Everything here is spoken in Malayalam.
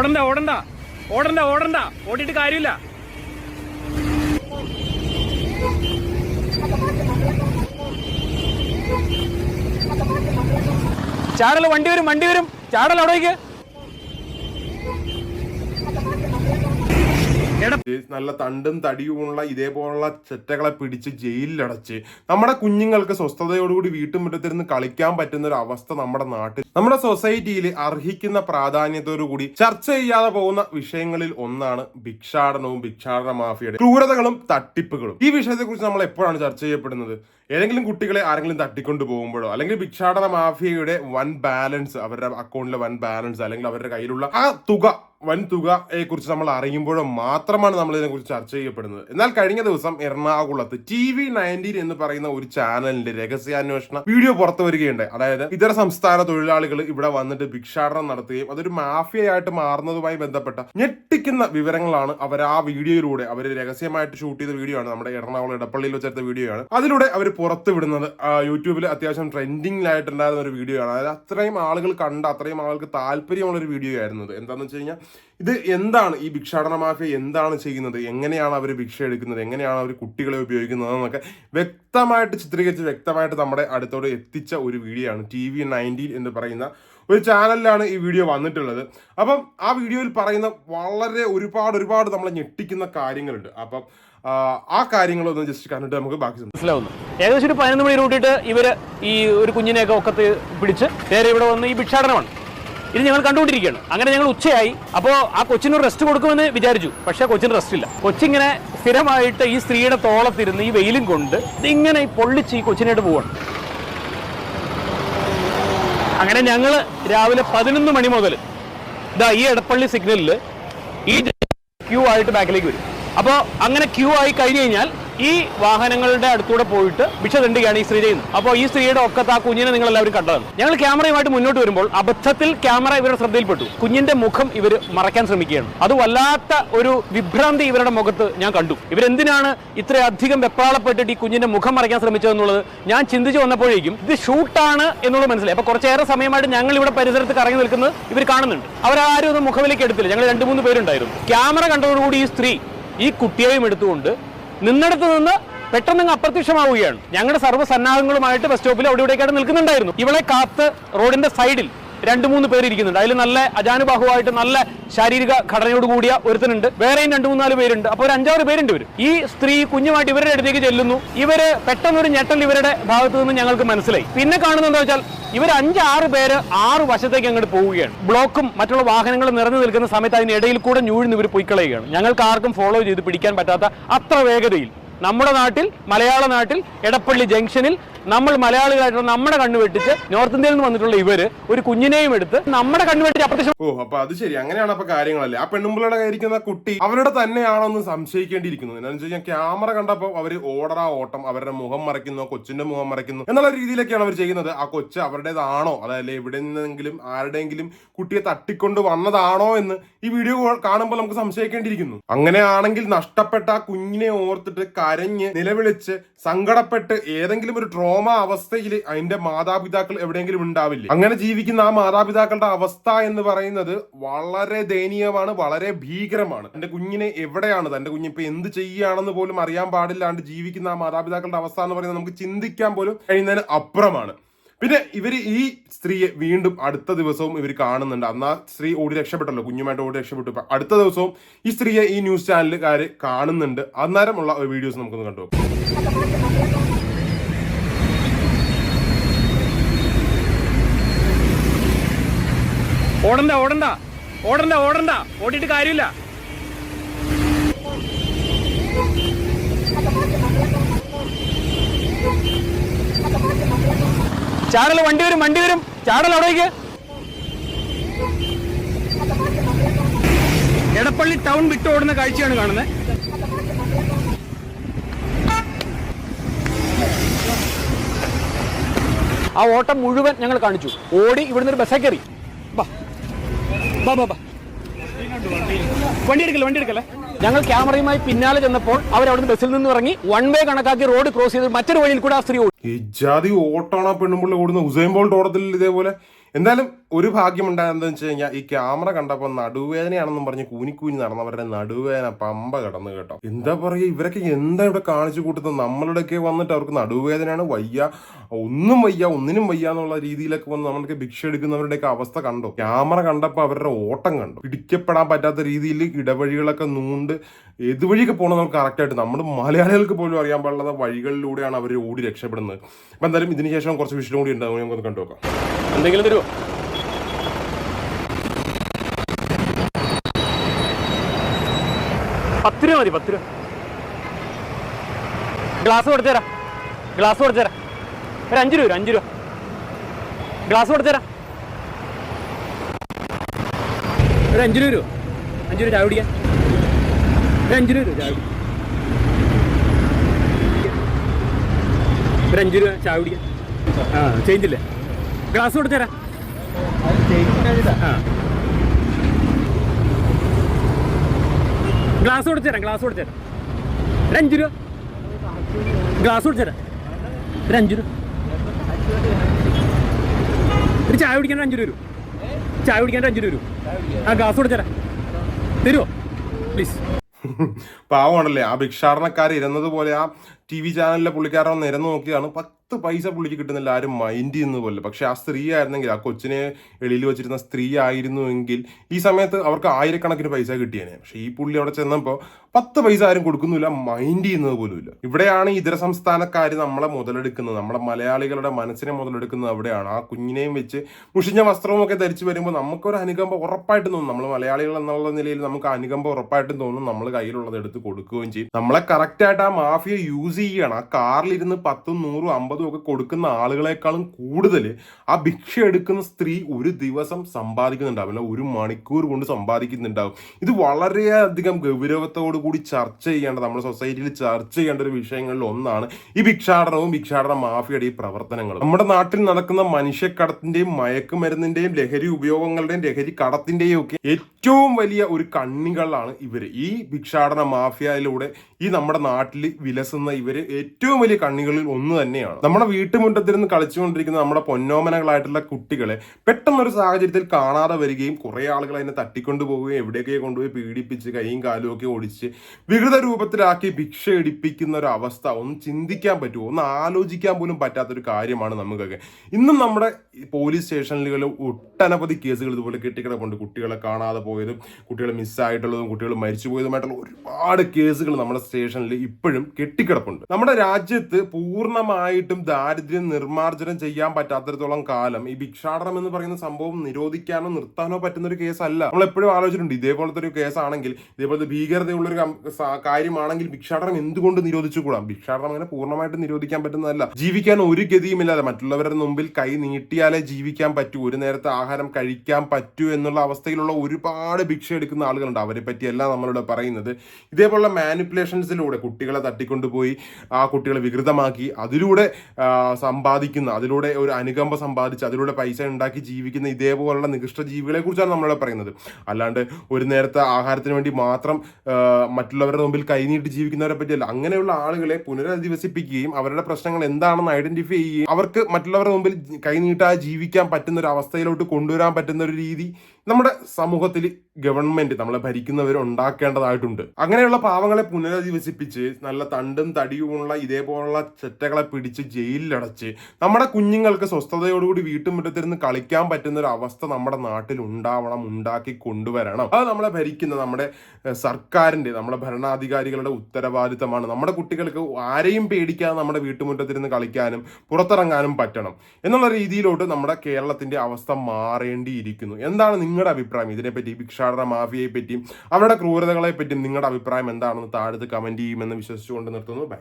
ഓടണ്ട ഓടണ്ട. ഓടണ്ട ഓടണ്ട. ഓടിയിട്ട് കാര്യമില്ല. ചാടൽ വണ്ടി വരും വണ്ടി വരും. ചാടൽ അവിടേക്ക്. നല്ല തണ്ടും തടിയുമുള്ള ഇതേപോലുള്ള ചെറ്റകളെ പിടിച്ച് ജയിലിലടച്ച് നമ്മുടെ കുഞ്ഞുങ്ങൾക്ക് സ്വസ്ഥതയോടുകൂടി വീട്ടുമുറ്റത്തിരുന്ന് കളിക്കാൻ പറ്റുന്ന ഒരു അവസ്ഥ നമ്മുടെ നാട്ടിൽ. നമ്മുടെ സൊസൈറ്റിയിൽ അർഹിക്കുന്ന പ്രാധാന്യത്തോടുകൂടി ചർച്ച ചെയ്യാതെ പോകുന്ന വിഷയങ്ങളിൽ ഒന്നാണ് ഭിക്ഷാടനവും ഭിക്ഷാടന മാഫിയുടെ ക്രൂരതകളും തട്ടിപ്പുകളും. ഈ വിഷയത്തെക്കുറിച്ച് നമ്മൾ എപ്പോഴാണ് ചർച്ച ചെയ്യപ്പെടുന്നത്? ഏതെങ്കിലും കുട്ടികളെ ആരെങ്കിലും തട്ടിക്കൊണ്ട് പോകുമ്പോഴോ അല്ലെങ്കിൽ ഭിക്ഷാടന മാഫിയയുടെ വൻ ബാലൻസ് അവരുടെ അക്കൗണ്ടിലെ വൻ ബാലൻസ് അല്ലെങ്കിൽ അവരുടെ കയ്യിലുള്ള ആ തുക വൻ തുകയെ കുറിച്ച് നമ്മൾ അറിയുമ്പോഴോ മാത്രമാണ് നമ്മൾ ഇതിനെക്കുറിച്ച് ചർച്ച ചെയ്യപ്പെടുന്നത്. എന്നാൽ കഴിഞ്ഞ ദിവസം എറണാകുളത്ത് ടി വി നയന്റീൻ എന്ന് പറയുന്ന ഒരു ചാനലിന്റെ രഹസ്യാന്വേഷണ വീഡിയോ പുറത്തു വരികയുണ്ടായി. അതായത് ഇതര സംസ്ഥാന തൊഴിലാളികൾ ഇവിടെ വന്നിട്ട് ഭിക്ഷാടനം നടത്തുകയും അതൊരു മാഫിയയായിട്ട് മാറുന്നതുമായി ബന്ധപ്പെട്ട ഞെട്ടിക്കുന്ന വിവരങ്ങളാണ് അവർ ആ വീഡിയോയിലൂടെ അവർ രഹസ്യമായിട്ട് ഷൂട്ട് ചെയ്ത വീഡിയോ ആണ്. നമ്മുടെ എറണാകുളം ഇടപ്പള്ളിയിൽ വെച്ചെടുത്ത വീഡിയോ ആണ് അതിലൂടെ അവർ പുറത്ത് വിടുന്നത് യൂട്യൂബിൽ അത്യാവശ്യം ട്രെൻഡിങ്ങിലായിട്ടുണ്ടായിരുന്ന ഒരു വീഡിയോ ആണ്. അതായത് അത്രയും ആളുകൾ കണ്ട അത്രയും ആളുകൾക്ക് താല്പര്യമുള്ള ഒരു വീഡിയോ ആയിരുന്നു ഇത്. എന്താണെന്ന് വെച്ച് കഴിഞ്ഞാൽ ഇത് എന്താണ് ഈ ഭിക്ഷാടന മാഫിയ എന്താണ് ചെയ്യുന്നത്? എങ്ങനെയാണ് അവർ ഭിക്ഷ എടുക്കുന്നത്? എങ്ങനെയാണ് അവർ കുട്ടികളെ ഉപയോഗിക്കുന്നത് എന്നൊക്കെ വ്യക്തമായിട്ട് ചിത്രീകരിച്ച് വ്യക്തമായിട്ട് നമ്മുടെ അടുത്തോട് എത്തിച്ച ഒരു വീഡിയോ ആണ് ടി വി നയന്റീൻ എന്ന് പറയുന്ന ഒരു ചാനലിലാണ് ഈ വീഡിയോ വന്നിട്ടുള്ളത്. അപ്പം ആ വീഡിയോയിൽ പറയുന്ന വളരെ ഒരുപാട് ഒരുപാട് നമ്മളെ ഞെട്ടിക്കുന്ന കാര്യങ്ങളുണ്ട്. അപ്പം ആ, കാര്യങ്ങളൊന്നും ജസ്റ്റ് കണ്ടിട്ട് നമുക്ക് ബാക്കി. മനസ്സിലാവുന്നു. ഏകദേശം ഒരു പതിനൊന്ന് മണി റൂട്ടിട്ട് ഇവർ ഈ ഒരു കുഞ്ഞിനെയൊക്കെ ഒക്കത്ത് പിടിച്ച് നേരെ ഇവിടെ വന്ന് ഈ ഭിക്ഷാടനമാണ്. ഇത് ഞങ്ങൾ കണ്ടുകൊണ്ടിരിക്കുകയാണ്. അങ്ങനെ ഞങ്ങൾ ഉച്ചയായി. അപ്പോൾ ആ കൊച്ചിന് റെസ്റ്റ് കൊടുക്കുമെന്ന് വിചാരിച്ചു. പക്ഷേ കൊച്ചിന് റെസ്റ്റ് ഇല്ല. കൊച്ചിങ്ങനെ സ്ഥിരമായിട്ട് ഈ സ്ത്രീയുടെ തോളത്തിരുന്ന് ഈ വെയിലും കൊണ്ട് ഇതിങ്ങനെ പൊള്ളിച്ച് ഈ കൊച്ചിനായിട്ട് പോവാണ്. അങ്ങനെ ഞങ്ങൾ രാവിലെ പതിനൊന്ന് മണി മുതൽ ഇതാ ഈ എടപ്പള്ളി സിഗ്നലിൽ ഈ ക്യൂ ആയിട്ട് ബാക്കിലേക്ക് വരും. അപ്പോൾ അങ്ങനെ ക്യൂ ആയി കഴിഞ്ഞ് കഴിഞ്ഞാൽ ഈ വാഹനങ്ങളുടെ അടുത്തൂടെ പോയിട്ട് ഭിക്ഷ തണ്ടുകയാണ് ഈ സ്ത്രീ ചെയ്യുന്നത്. അപ്പോൾ ഈ സ്ത്രീയുടെ ഒക്കത്ത് ആ കുഞ്ഞിനെ നിങ്ങൾ എല്ലാവരും കണ്ടതാണ്. ഞങ്ങൾ ക്യാമറയുമായിട്ട് മുന്നോട്ട് വരുമ്പോൾ അബദ്ധത്തിൽ ക്യാമറ ഇവരുടെ ശ്രദ്ധയിൽപ്പെട്ടു. കുഞ്ഞിന്റെ മുഖം ഇവർ മറയ്ക്കാൻ ശ്രമിക്കുകയാണ്. അത് വല്ലാത്ത ഒരു വിഭ്രാന്തി ഇവരുടെ മുഖത്ത് ഞാൻ കണ്ടു. ഇവരെന്തിനാണ് ഇത്രയധികം വെപ്രാളപ്പെട്ടിട്ട് ഈ കുഞ്ഞിന്റെ മുഖം മറയ്ക്കാൻ ശ്രമിച്ചതെന്നുള്ളത് ഞാൻ ചിന്തിച്ചു വന്നപ്പോഴേക്കും ഇത് ഷൂട്ടാണ് എന്നുള്ളത് മനസ്സിലായി. അപ്പോൾ കുറച്ചേറെ സമയമായിട്ട് ഞങ്ങൾ ഇവിടെ പരിസരത്ത് കറങ്ങി നിൽക്കുന്നത് ഇവർ കാണുന്നുണ്ട്. അവരാരും ഒന്നും മുഖവിലേക്ക് എടുത്തില്ല. ഞങ്ങൾ രണ്ട് മൂന്ന് പേരുണ്ടായിരുന്നു. ക്യാമറ കണ്ടതോടുകൂടി ഈ സ്ത്രീ ഈ കുട്ടിയെയും എടുത്തുകൊണ്ട് നിന്നിടത്ത് നിന്ന് പെട്ടെന്ന് അപ്രത്യക്ഷമാവുകയാണ്. ഞങ്ങളുടെ സർവസന്നാഹങ്ങളുമായിട്ട് ബസ് സ്റ്റോപ്പിൽ അവിടെ ഇവിടേക്കായിട്ട് നിൽക്കുന്നുണ്ടായിരുന്നു. ഇവളെ കാത്ത് റോഡിന്റെ സൈഡിൽ രണ്ട് മൂന്ന് പേര് ഇരിക്കുന്നുണ്ട്. അതിൽ നല്ല അജാനുബാഹുവായിട്ട് നല്ല ശാരീരിക ഘടനയോട് കൂടിയ ഒരുത്തനുണ്ട്. വേറെയും രണ്ട് മൂന്നാൽ പേരുണ്ട്. അപ്പോൾ ഒരു അഞ്ചാറ് പേരുണ്ട് ഇവർ ഈ സ്ത്രീ കുഞ്ഞുമായിട്ട് ഇവരുടെ അടുത്തേക്ക് ചെല്ലുന്നു. ഇവർ പെട്ടെന്നൊരു ഞെട്ടൽ ഇവരുടെ ഭാഗത്തു നിന്ന് ഞങ്ങൾക്ക് മനസ്സിലായി. പിന്നെ കാണുന്നത് എന്താ വെച്ചാൽ ഇവർ അഞ്ചാറ് പേര് ആറ് വശത്തേക്ക് അങ്ങോട്ട് പോവുകയാണ്. ബ്ലോക്കും മറ്റുള്ള വാഹനങ്ങളും നിറഞ്ഞു നിൽക്കുന്ന സമയത്ത് അതിനിടയിൽ കൂടെ ഞൂഴ്ന്ന് ഇവർ പൊയ്ക്കളയുകയാണ്. ഞങ്ങൾക്ക് ആർക്കും ഫോളോ ചെയ്ത് പിടിക്കാൻ പറ്റാത്ത അത്ര വേഗതയിൽ നമ്മുടെ നാട്ടിൽ മലയാള നാട്ടിൽ എടപ്പള്ളി ജംഗ്ഷനിൽ നമ്മൾ മലയാളികളായിട്ടുള്ള നമ്മുടെ കണ്ണു വെട്ടിച്ച് നോർത്ത് ഇന്ത്യയിൽ നിന്ന് വന്നിട്ടുള്ള ഇവർ ഒരു കുഞ്ഞിനെയും എടുത്ത് നമ്മുടെ കണ്ണു വെട്ടിച്ച് അപ്രത്യക്ഷം ഓ അപ്പൊ അത് ശരി. അങ്ങനെയാണ് അപ്പൊ കാര്യങ്ങളല്ലേ? ആ പെണ്ണുമ്പിളയുടെ കയറിക്കുന്ന കുട്ടി അവരുടെ തന്നെയാണെന്ന് സംശയിക്കേണ്ടിയിരിക്കുന്നു. എന്താണെന്ന് വെച്ച് കഴിഞ്ഞാൽ ക്യാമറ കണ്ടപ്പോ അവർ ഓടറാ ഓട്ടം അവരുടെ മുഖം മറയ്ക്കുന്നു കൊച്ചിന്റെ മുഖം മറയ്ക്കുന്നു എന്നുള്ള രീതിയിലൊക്കെയാണ് അവർ ചെയ്യുന്നത്. ആ കൊച്ച് അവരുടേതാണോ? അതല്ലേ എവിടെ നിന്നെങ്കിലും ആരുടെയെങ്കിലും കുട്ടിയെ തട്ടിക്കൊണ്ട് വന്നതാണോ എന്ന് ഈ വീഡിയോ കാണുമ്പോൾ നമുക്ക് സംശയിക്കേണ്ടിയിരിക്കുന്നു. അങ്ങനെയാണെങ്കിൽ നഷ്ടപ്പെട്ട ആ കുഞ്ഞിനെ ഓർത്തിട്ട് കരഞ്ഞ് നിലവിളിച്ച് സങ്കടപ്പെട്ട് ഏതെങ്കിലും ഒരു ട്രോമ അവസ്ഥയിൽ അതിന്റെ മാതാപിതാക്കൾ എവിടെയെങ്കിലും ഉണ്ടാവില്ല? അങ്ങനെ ജീവിക്കുന്ന ആ മാതാപിതാക്കളുടെ അവസ്ഥ എന്ന് പറയുന്നത് വളരെ ദയനീയമാണ് വളരെ ഭീകരമാണ്. തന്റെ കുഞ്ഞിനെ എവിടെയാണ് തന്റെ കുഞ്ഞ് ഇപ്പൊ എന്ത് ചെയ്യുകയാണെന്ന് പോലും അറിയാൻ പാടില്ലാണ്ട് ജീവിക്കുന്ന ആ മാതാപിതാക്കളുടെ അവസ്ഥ എന്ന് പറയുന്നത് നമുക്ക് ചിന്തിക്കാൻ പോലും കഴിയുന്നതിന് അപ്പുറമാണ്. പിന്നെ ഇവർ ഈ സ്ത്രീയെ വീണ്ടും അടുത്ത ദിവസവും ഇവർ കാണുന്നുണ്ട്. അന്നാ സ്ത്രീ ഓടി രക്ഷപ്പെട്ടല്ലോ കുഞ്ഞുമായിട്ട് ഓടി രക്ഷപ്പെട്ടു. അടുത്ത ദിവസവും ഈ സ്ത്രീയെ ഈ ന്യൂസ് ചാനലുകാര് കാണുന്നുണ്ട്. അന്നേരമുള്ള വീഡിയോസ് നമുക്കൊന്ന് കണ്ടു ഓടണ്ട ഓടണ്ട. ഓടണ്ട ഓടണ്ട. ഓടിയിട്ട് കാര്യമില്ല. ചാടൽ വണ്ടി വരും വണ്ടി വരും. ചാടൽ അവിടേക്ക്. എടപ്പള്ളി ടൗൺ വിട്ട് ഓടുന്ന കാഴ്ചയാണ് കാണുന്നത്. ആ ഓട്ടം മുഴുവൻ ഞങ്ങൾ കാണിച്ചു. ഓടി ഇവിടുന്ന് ഒരു ബസ്സേ കയറി. വണ്ടി എടുക്കല്ലേ വണ്ടി എടുക്കല്ലേ? ഞങ്ങൾ ക്യാമറയുമായി പിന്നാലെ ചെന്നപ്പോൾ അവിടുന്ന് ബസ്സിൽ നിന്ന് ഇറങ്ങി വൺ വേ കണക്കാക്കി റോഡ് ക്രോസ് ചെയ്ത് മറ്റൊരു വഴിയിൽ കൂടെ ആ സ്ത്രീ ഓടി. ഈ ജാതി ഓട്ടാണ് പെണ്ണുമ്പിള്ള ഓടുന്ന ഹുസൈൻ ബോൾട്ട് ഓടത്തിൽ ഇതേപോലെ. എന്തായാലും ഒരു ഭാഗ്യം ഉണ്ടായെന്ന് വെച്ച് കഴിഞ്ഞാൽ ഈ ക്യാമറ കണ്ടപ്പോൾ നടുവേദനയാണെന്നും പറഞ്ഞ് കൂനിക്കൂഞ്ഞ് നടന്നവരുടെ നടുവേദന പമ്പ കിടന്ന് കേട്ടോ. എന്താ പറയുക ഇവരൊക്കെ എന്താ ഇവിടെ കാണിച്ചു കൂട്ടുന്നത്? നമ്മളുടെയൊക്കെ വന്നിട്ട് അവർക്ക് നടുവേദനയാണ് വയ്യ ഒന്നും വയ്യ ഒന്നിനും വയ്യ എന്നുള്ള രീതിയിലൊക്കെ വന്ന് നമ്മൾക്ക് ഭിക്ഷ എടുക്കുന്നവരുടെയൊക്കെ അവസ്ഥ കണ്ടോ. ക്യാമറ കണ്ടപ്പോൾ അവരുടെ ഓട്ടം കണ്ടു. പിടിക്കപ്പെടാൻ പറ്റാത്ത രീതിയിൽ ഇടവഴികളൊക്കെ നൂണ്ട് ഏത് വഴിയൊക്കെ പോകണം നമുക്ക് കറക്റ്റായിട്ട് നമ്മൾ മലയാളികൾക്ക് പോലും അറിയാൻ പാടുള്ള വഴികളിലൂടെയാണ് അവർ ഓടി രക്ഷപ്പെടുന്നത്. അപ്പം എന്തായാലും ഇതിന് ശേഷം കുറച്ച് വിഷയം കൂടി ഉണ്ടാവും നമുക്കൊന്ന് കണ്ടു നോക്കാം. എന്തെങ്കിലും തരുമോ പത്ത് രൂപ മതി പത്ത് രൂപ. ഗ്ലാസ് കൊടുത്തരാ ഗ്ലാസ് കൊടുത്തരാ ഒരു അഞ്ച് രൂപ അഞ്ച് രൂപ. ഗ്ലാസ് കൊടുത്തരാ ഒരു അഞ്ച് രൂപ അഞ്ച് രൂപ ചായ കുടിക്കാൻ ഒരു രൂപ ചായ ഒരു അഞ്ച് രൂപ ചായ കുടിക്കാൻ ആ ചേഞ്ച് ഇല്ലേ ഗ്ലാസ് കൊടുത്തേരാ ഗ്ലാസ് കൊടുത്തരാം ഗ്ലാസ് കൊടുത്തരാം ഒരു രൂപ ഗ്ലാസ് കൊടുത്തരാം ഒരു അഞ്ച് രൂപ ഒരു ചായ കുടിക്കാൻ അഞ്ച് രൂപ ചായ കുടിക്കാൻ അഞ്ച് രൂപ ആ ഗ്ലാസ് കൊടുത്തരാം തരുമോ പ്ലീസ്. പാവമാണല്ലേ? ആ ഭിക്ഷാടനക്കാർ ഇരുന്നത് പോലെ ആ ടി വി ചാനലിലെ പുള്ളിക്കാരൻ ഒന്ന് നിരന്ന് നോക്കിയാണ് പത്ത് പൈസ പുള്ളിക്ക് കിട്ടുന്നില്ല. ആരും മൈൻഡ് ചെയ്യുന്ന പോലെ പക്ഷെ ആ സ്ത്രീ ആയിരുന്നെങ്കിൽ ആ കൊച്ചിനെ എളിയിൽ വെച്ചിരുന്ന സ്ത്രീ ആയിരുന്നുവെങ്കിൽ ഈ സമയത്ത് അവർക്ക് ആയിരക്കണക്കിന് പൈസ കിട്ടിയേനെ. പക്ഷെ ഈ പുള്ളി അവിടെ ചെന്നപ്പോൾ പത്ത് പൈസ ആരും കൊടുക്കുന്നില്ല മൈൻഡ് ചെയ്യുന്നത് പോലുമില്ല. ഇവിടെയാണ് ഇതര സംസ്ഥാനക്കാർ നമ്മളെ മുതലെടുക്കുന്നത്. നമ്മുടെ മലയാളികളുടെ മനസ്സിനെ മുതലെടുക്കുന്നത് അവിടെയാണ്. ആ കുഞ്ഞിനെയും വെച്ച് മുഷിഞ്ഞ വസ്ത്രവും ഒക്കെ ധരിച്ചു വരുമ്പോൾ നമുക്കൊരു അനുകമ്പ ഉറപ്പായിട്ടും തോന്നും. നമ്മൾ മലയാളികൾ എന്നുള്ള നിലയിൽ നമുക്ക് അനുകമ്പ ഉറപ്പായിട്ടും തോന്നും. നമ്മൾ കയ്യിലുള്ളത് എടുത്ത് കൊടുക്കുകയും ചെയ്യും. നമ്മളെ കറക്റ്റായിട്ട് ആ മാഫിയ യൂസ് ചെയ്യുകയാണ് ആ കാറിലിരുന്ന് പത്തും നൂറും അമ്പതും ഒക്കെ കൊടുക്കുന്ന ആളുകളെക്കാളും കൂടുതൽ ആ ഭിക്ഷ എടുക്കുന്ന സ്ത്രീ ഒരു ദിവസം സമ്പാദിക്കുന്നുണ്ടാവും. അല്ല ഒരു മണിക്കൂർ കൊണ്ട് സമ്പാദിക്കുന്നുണ്ടാവും. ഇത് വളരെയധികം ഗൗരവത്തോടു കൂടി ചർച്ച ചെയ്യേണ്ട നമ്മുടെ സൊസൈറ്റിയിൽ ചർച്ച ചെയ്യേണ്ട ഒരു വിഷയങ്ങളിൽ ഒന്നാണ് ഈ ഭിക്ഷാടനവും ഭിക്ഷാടന മാഫിയുടെ ഈ പ്രവർത്തനങ്ങളും. നമ്മുടെ നാട്ടിൽ നടക്കുന്ന മനുഷ്യക്കടത്തിന്റെയും മയക്കുമരുന്നിന്റെയും ലഹരി ഉപയോഗങ്ങളുടെയും ലഹരി കടത്തിന്റെയും ഒക്കെ ഏറ്റവും വലിയ ഒരു കണ്ണികളാണ് ഇവർ. ഈ ഭിക്ഷാടന മാഫിയയിലൂടെ ഈ നമ്മുടെ നാട്ടിൽ വിലസുന്ന ഇവർ ഏറ്റവും വലിയ കണ്ണികളിൽ ഒന്ന് തന്നെയാണ്. നമ്മുടെ വീട്ടുമുറ്റത്തിരുന്ന് കളിച്ചുകൊണ്ടിരിക്കുന്ന നമ്മുടെ പൊന്നോമനകളായിട്ടുള്ള കുട്ടികളെ പെട്ടെന്നൊരു സാഹചര്യത്തിൽ കാണാതെ വരികയും കുറെ ആളുകൾ അതിനെ തട്ടിക്കൊണ്ടു പോവുകയും എവിടെയൊക്കെ കൊണ്ടുപോയി പീഡിപ്പിച്ച് കൈയും കാലും ഒക്കെ ഓടിച്ച് വികൃത രൂപത്തിലാക്കി ഭിക്ഷ എടുപ്പിക്കുന്ന ഒരു അവസ്ഥ ഒന്ന് ചിന്തിക്കാൻ പറ്റുമോ? ഒന്ന് ആലോചിക്കാൻ പോലും പറ്റാത്തൊരു കാര്യമാണ് നമുക്കൊക്കെ. ഇന്നും നമ്മുടെ പോലീസ് സ്റ്റേഷനുകളിൽ ഒട്ടനവധി കേസുകൾ ഇതുപോലെ കെട്ടിക്കിടപ്പുണ്ട്. കുട്ടികളെ കാണാതെ പോയതും കുട്ടികൾ മിസ്സായിട്ടുള്ളതും കുട്ടികൾ മരിച്ചു പോയതുമായിട്ടുള്ള ഒരുപാട് കേസുകൾ നമ്മുടെ സ്റ്റേഷനിൽ ഇപ്പോഴും കെട്ടിക്കിടപ്പുണ്ട്. നമ്മുടെ രാജ്യത്ത് പൂർണമായിട്ടും ദാരിദ്ര്യം നിർമ്മാർജനം ചെയ്യാൻ പറ്റാത്തിടത്തോളം കാലം ഈ ഭിക്ഷാടനം എന്ന് പറയുന്ന സംഭവം നിരോധിക്കാനോ നിർത്താനോ പറ്റുന്ന ഒരു കേസല്ല. നമ്മൾ എപ്പോഴും ആലോചിച്ചിട്ടുണ്ട് ഇതേപോലത്തെ ഒരു കേസാണെങ്കിൽ ഇതേപോലത്തെ ഭീകരതയുള്ളൊരു കാര്യമാണെങ്കിൽ ഭിക്ഷാടനം എന്തുകൊണ്ട് നിരോധിച്ചുകൂടാം? ഭിക്ഷാടനം അങ്ങനെ പൂർണമായിട്ട് നിരോധിക്കാൻ പറ്റുന്നതല്ല. ജീവിക്കാൻ ഒരു ഗതിയുമില്ലാതെ മറ്റുള്ളവരുടെ മുമ്പിൽ കൈ നീട്ടിയാലേ ജീവിക്കാൻ പറ്റൂ ഒരു നേരത്തെ ആഹാരം കഴിക്കാൻ പറ്റൂ എന്നുള്ള അവസ്ഥയിലുള്ള ഒരുപാട് ഭിക്ഷ എടുക്കുന്ന ആളുകളുണ്ട്. അവരെ പറ്റിയല്ല നമ്മളിവിടെ പറയുന്നത്. ഇതേപോലുള്ള മാനിപ്പുലേഷൻസിലൂടെ കുട്ടികളെ തട്ടിക്കൊണ്ടുപോയി ആ കുട്ടികളെ വികൃതമാക്കി അതിലൂടെ സമ്പാദിക്കുന്ന അതിലൂടെ ഒരു അനുകമ്പ സമ്പാദിച്ച് അതിലൂടെ പൈസ ഉണ്ടാക്കി ജീവിക്കുന്ന ഇതേപോലുള്ള നികൃഷ്ട ജീവികളെ കുറിച്ചാണ് നമ്മളിവിടെ പറയുന്നത്. അല്ലാണ്ട് ഒരു നേരത്തെ ആഹാരത്തിന് വേണ്ടി മാത്രം മറ്റുള്ളവരുടെ മുമ്പിൽ കൈനീട്ടി ജീവിക്കുന്നവരെ പറ്റിയല്ല. അങ്ങനെയുള്ള ആളുകളെ പുനരധിവസിപ്പിക്കുകയും അവരുടെ പ്രശ്നങ്ങൾ എന്താണെന്ന് ഐഡന്റിഫൈ ചെയ്യുകയും അവർക്ക് മറ്റുള്ളവരുടെ മുമ്പിൽ കൈനീട്ടാതെ ജീവിക്കാൻ പറ്റുന്ന ഒരു അവസ്ഥയിലോട്ട് കൊണ്ടുവരാൻ പറ്റുന്ന ഒരു രീതി നമ്മുടെ സമൂഹത്തിൽ ഗവൺമെന്റ് നമ്മളെ ഭരിക്കുന്നവർ ഉണ്ടാക്കേണ്ടതായിട്ടുണ്ട്. അങ്ങനെയുള്ള പാവങ്ങളെ പുനരധിവസിപ്പിച്ച് നല്ല തണ്ടും തടിയുമുള്ള ഇതേപോലുള്ള ചെറ്റകളെ പിടിച്ച് ജയിലിലടച്ച് നമ്മുടെ കുഞ്ഞുങ്ങൾക്ക് സ്വസ്ഥതയോടുകൂടി വീട്ടുമുറ്റത്തിരുന്ന് കളിക്കാൻ പറ്റുന്ന ഒരു അവസ്ഥ നമ്മുടെ നാട്ടിൽ ഉണ്ടാവണം ഉണ്ടാക്കി കൊണ്ടുവരണം. അത് നമ്മളെ ഭരിക്കുന്ന നമ്മുടെ സർക്കാരിന്റെ നമ്മുടെ ഭരണാധികാരികളുടെ ഉത്തരവാദിത്തമാണ്. നമ്മുടെ കുട്ടികൾക്ക് ആരെയും പേടിക്കാതെ നമ്മുടെ വീട്ടുമുറ്റത്തിരുന്ന് കളിക്കാനും പുറത്തിറങ്ങാനും പറ്റണം. എന്നുള്ള രീതിയിലോട്ട് നമ്മുടെ കേരളത്തിന്റെ അവസ്ഥ മാറേണ്ടിയിരിക്കുന്നു. എന്താണ് നിങ്ങളുടെ അഭിപ്രായം ഇതിനെപ്പറ്റി ഭിക്ഷാടന മാഫിയയെ പറ്റിയും അവരുടെ ക്രൂരതകളെ പറ്റിയും നിങ്ങളുടെ അഭിപ്രായം എന്താണെന്ന് താഴത്ത് കമന്റ് ചെയ്യുമെന്ന് വിശ്വസിച്ചുകൊണ്ട് നിർത്തുന്നു. ബൈ